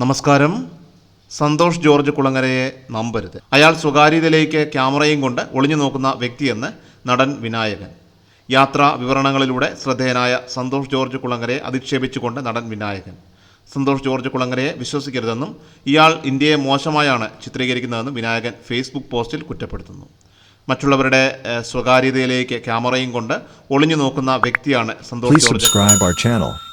നമസ്കാരം. സന്തോഷ് ജോർജ് കുളങ്ങരയെ നമ്പരുത്. അയാൾ സ്വകാര്യതയിലേക്ക് ക്യാമറയും കൊണ്ട് ഒളിഞ്ഞു നോക്കുന്ന വ്യക്തിയെന്ന് നടൻ വിനായകൻ. യാത്രാ വിവരണങ്ങളിലൂടെ ശ്രദ്ധേയനായ സന്തോഷ് ജോർജ് കുളങ്ങരയെ അധിക്ഷേപിച്ചുകൊണ്ട് നടൻ വിനായകൻ. സന്തോഷ് ജോർജ് കുളങ്ങരയെ വിശ്വസിക്കരുതെന്നും ഇയാൾ ഇന്ത്യയെ മോശമായാണ് ചിത്രീകരിക്കുന്നതെന്നും വിനായകൻ ഫേസ്ബുക്ക് പോസ്റ്റിൽ കുറ്റപ്പെടുത്തുന്നു. മറ്റുള്ളവരുടെ സ്വകാര്യതയിലേക്ക് ക്യാമറയും കൊണ്ട് ഒളിഞ്ഞു നോക്കുന്ന വ്യക്തിയാണ് സന്തോഷ്.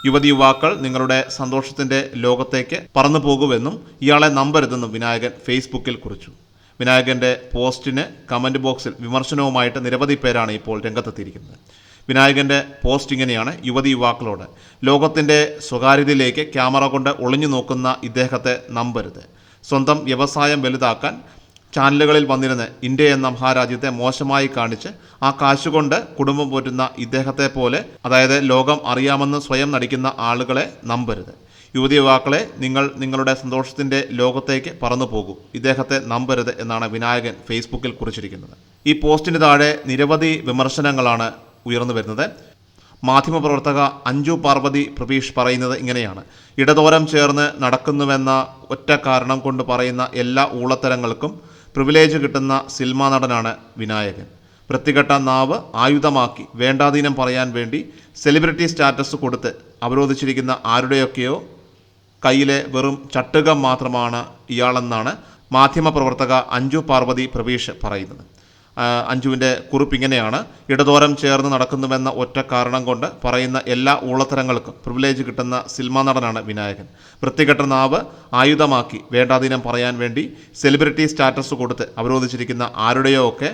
യുവതി യുവാക്കൾ നിങ്ങളുടെ സന്തോഷത്തിന്റെ ലോകത്തേക്ക് പറന്നു പോകുമെന്നും ഇയാളെ നമ്പരുതെന്നും വിനായകൻ ഫേസ്ബുക്കിൽ കുറിച്ചു. വിനായകന്റെ പോസ്റ്റിന് കമന്റ് ബോക്സിൽ വിമർശനവുമായിട്ട് നിരവധി പേരാണ് ഇപ്പോൾ രംഗത്തെത്തിയിരിക്കുന്നത്. വിനായകന്റെ പോസ്റ്റ് ഇങ്ങനെയാണ് യുവതി യുവാക്കളോട് ലോകത്തിന്റെ സ്വകാര്യതയിലേക്ക് ക്യാമറ കൊണ്ട് ഒളിഞ്ഞു നോക്കുന്ന ഇദ്ദേഹത്തെ നമ്പരുത്. സ്വന്തം വ്യവസായം വലുതാക്കാൻ ചാനലുകളിൽ വന്നിരുന്ന് ഇന്ത്യ എന്ന മഹാരാജ്യത്തെ മോശമായി കാണിച്ച് ആ കാശുകൊണ്ട് കുടുംബം പോറ്റുന്ന ഇദ്ദേഹത്തെ പോലെ അതായത് ലോകം അറിയാമെന്ന് സ്വയം നടിക്കുന്ന ആളുകളെ നമ്പരുത്. യുവതി യുവാക്കളെ നിങ്ങൾ നിങ്ങളുടെ സന്തോഷത്തിന്റെ ലോകത്തേക്ക് പറന്നു പോകൂ. ഇദ്ദേഹത്തെ നമ്പരുത് എന്നാണ് വിനായകൻ ഫേസ്ബുക്കിൽ കുറിച്ചിരിക്കുന്നത്. ഈ പോസ്റ്റിന് താഴെ നിരവധി വിമർശനങ്ങളാണ് ഉയർന്നു വരുന്നത്. മാധ്യമപ്രവർത്തക അഞ്ജു പാർവതി പ്രവീഷ് പറയുന്നത് ഇങ്ങനെയാണ്. ഇടതോരം ചേർന്ന് നടക്കുന്നുവെന്ന ഒറ്റ കാരണം കൊണ്ട് പറയുന്ന എല്ലാ ഊളത്തരങ്ങൾക്കും പ്രിവിലേജ് കിട്ടുന്ന സിനിമാ നടനാണ് വിനായകൻ. വൃത്തികെട്ട നാവ് ആയുധമാക്കി വേണ്ടാധീനം പറയാൻ വേണ്ടി സെലിബ്രിറ്റി സ്റ്റാറ്റസ് കൊടുത്ത് അവരോധിച്ചിരിക്കുന്ന ആരുടെയൊക്കെയോ കയ്യിലെ വെറും ചട്ടുകം മാത്രമാണ് ഇയാളെന്നാണ് മാധ്യമപ്രവർത്തക അഞ്ജു പാർവതി പ്രവീഷ് പറയുന്നത്. അഞ്ജുവിന്റെ കുറിപ്പ് ഇങ്ങനെയാണ്. ഇടതോരം ചേർന്ന് നടക്കുന്നുവെന്ന ഒറ്റ കാരണം കൊണ്ട് പറയുന്ന എല്ലാ ഊളത്തരങ്ങൾക്കും പ്രിവിലേജ് കിട്ടുന്ന സിനിമാ നടനാണ് വിനായകൻ. വൃത്തികെട്ട നാവ് ആയുധമാക്കി വേണ്ടാധീനം പറയാൻ വേണ്ടി സെലിബ്രിറ്റി സ്റ്റാറ്റസ് കൊടുത്ത് അവരോധിച്ചിരിക്കുന്ന ആരുടെയോ ഒക്കെ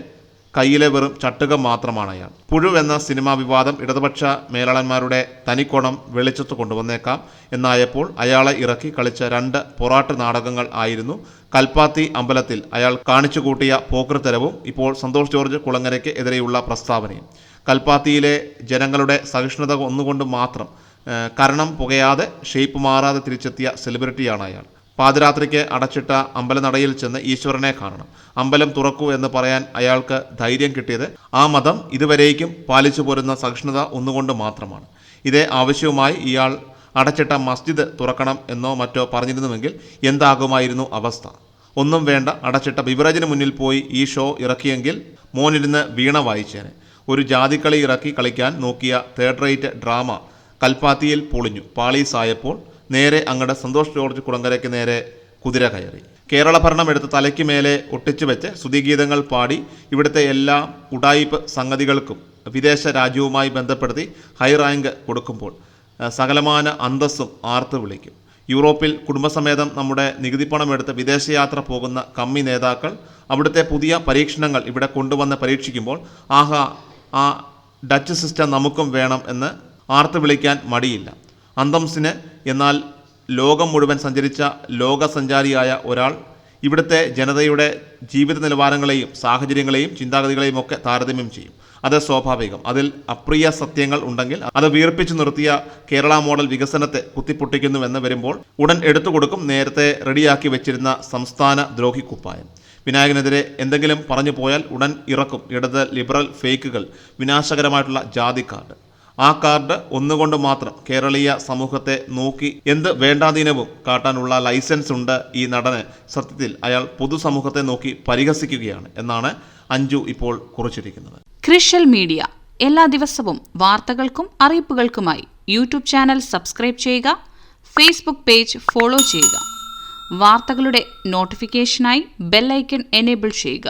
കയ്യിലെ വെറും ചട്ടുകം മാത്രമാണ് അയാൾ. പുഴു എന്ന സിനിമാ വിവാദം ഇടതുപക്ഷ മേലാളന്മാരുടെ തനിക്കോണം വെളിച്ചത്ത് കൊണ്ടുവന്നേക്കാം എന്നായപ്പോൾ അയാളെ ഇറക്കി കളിച്ച രണ്ട് പൊറാട്ട് നാടകങ്ങൾ ആയിരുന്നു കൽപ്പാത്തി അമ്പലത്തിൽ അയാൾ കാണിച്ചു കൂട്ടിയ പോക്കൃത്തരവും ഇപ്പോൾ സന്തോഷ് ജോർജ് കുളങ്ങരയ്ക്ക് എതിരെയുള്ള പ്രസ്താവനയും. കൽപ്പാത്തിയിലെ ജനങ്ങളുടെ സഹിഷ്ണുത ഒന്നുകൊണ്ട് മാത്രം കരണം പുകയാതെ ഷേപ്പ് മാറാതെ തിരിച്ചെത്തിയ സെലിബ്രിറ്റിയാണ് അയാൾ. പാതിരാത്രിക്ക് അടച്ചിട്ട അമ്പലനടയിൽ ചെന്ന് ഈശ്വരനെ കാണണം. അമ്പലം തുറക്കൂ എന്ന് പറയാൻ അയാൾക്ക് ധൈര്യം കിട്ടിയത് ആ മതം ഇതുവരേക്കും പാലിച്ചു പോരുന്ന സഹിഷ്ണുത ഒന്നുകൊണ്ട് മാത്രമാണ്. ഇതേ ആവശ്യവുമായി ഇയാൾ അടച്ചിട്ട മസ്ജിദ് തുറക്കണം എന്നോ മറ്റോ പറഞ്ഞിരുന്നുവെങ്കിൽ എന്താകുമായിരുന്നു അവസ്ഥ? ഒന്നും വേണ്ട അടച്ചിട്ട ബിവറേജിന് മുന്നിൽ പോയി ഈ ഷോ ഇറക്കിയെങ്കിൽ മോനിരുന്ന് വീണ വായിച്ചേനെ. ഒരു ജാതിക്കളി ഇറക്കി കളിക്കാൻ നോക്കിയ തേർഡ് റേറ്റ് ഡ്രാമ കൽപ്പാത്തിയിൽ പൊളിഞ്ഞു. പാളീസായപ്പോൾ നേരെ അങ്ങടെ സന്തോഷ് ജോർജ് കുളങ്കരയ്ക്ക് നേരെ കുതിര കയറി. കേരള ഭരണം എടുത്ത് തലയ്ക്ക് മേലെ ഒട്ടിച്ചു വെച്ച് സ്തുതിഗീതങ്ങൾ പാടി ഇവിടുത്തെ എല്ലാ ഉടായിപ്പ് സംഗതികൾക്കും വിദേശ രാജ്യവുമായി ബന്ധപ്പെടുത്തി ഹൈ റാങ്ക് കൊടുക്കുമ്പോൾ സകലമാന അന്തസ്സും ആർത്ത് വിളിക്കും. യൂറോപ്പിൽ കുടുംബസമേതം നമ്മുടെ നികുതിപ്പണം എടുത്ത് വിദേശയാത്ര പോകുന്ന കമ്മി നേതാക്കൾ അവിടുത്തെ പുതിയ പരീക്ഷണങ്ങൾ ഇവിടെ കൊണ്ടുവന്ന് പരീക്ഷിക്കുമ്പോൾ ആഹാ ആ ഡച്ച് സിസ്റ്റം നമുക്കും വേണം എന്ന് ആർത്ത് വിളിക്കാൻ മടിയില്ല. അന്തംസിന് എന്നാൽ ലോകം മുഴുവൻ സഞ്ചരിച്ച ലോകസഞ്ചാരിയായ ഒരാൾ ഇവിടുത്തെ ജനതയുടെ ജീവിത നിലവാരങ്ങളെയും സാഹചര്യങ്ങളെയും ചിന്താഗതികളെയും ഒക്കെ താരതമ്യം ചെയ്യും. അത് സ്വാഭാവികം. അതിൽ അപ്രിയ സത്യങ്ങൾ ഉണ്ടെങ്കിൽ അത് വീർപ്പിച്ചു നിർത്തിയ കേരള മോഡൽ വികസനത്തെ കുത്തിപ്പൊട്ടിക്കുന്നുവെന്ന് വരുമ്പോൾ ഉടൻ എടുത്തു കൊടുക്കും നേരത്തെ റെഡിയാക്കി വെച്ചിരുന്ന സംസ്ഥാന ദ്രോഹി കുപ്പായം. വിനായകനെതിരെ എന്തെങ്കിലും പറഞ്ഞു പോയാൽ ഉടൻ ഇറക്കും. ഇടത് ലിബറൽ ഫേക്കുകൾ വിനാശകരമായിട്ടുള്ള ജാതി കാർഡ് ആ കാർഡ് ഒന്നുകൊണ്ട് മാത്രം കേരളീയ സമൂഹത്തെ നോക്കി എന്ത് വേണ്ടാതീനവും കാട്ടാനുള്ള ലൈസൻസ് ഉണ്ട് ഈ നടന്. സത്യത്തിൽ അയാൾ പൊതുസമൂഹത്തെ നോക്കി പരിഹസിക്കുകയാണ് എന്നാണ് അഞ്ജു ഇപ്പോൾ കുറിച്ചിരിക്കുന്നത്. ക്രിഷ്യൽ മീഡിയ. എല്ലാ ദിവസവും വാർത്തകൾക്കും അറിയിപ്പുകൾക്കുമായി യൂട്യൂബ് ചാനൽ സബ്സ്ക്രൈബ് ചെയ്യുക ഫേസ്ബുക്ക് പേജ് ഫോളോ ചെയ്യുക. വാർത്തകളുടെ നോട്ടിഫിക്കേഷനായി ബെല്ലൈക്കൺ എനേബിൾ ചെയ്യുക.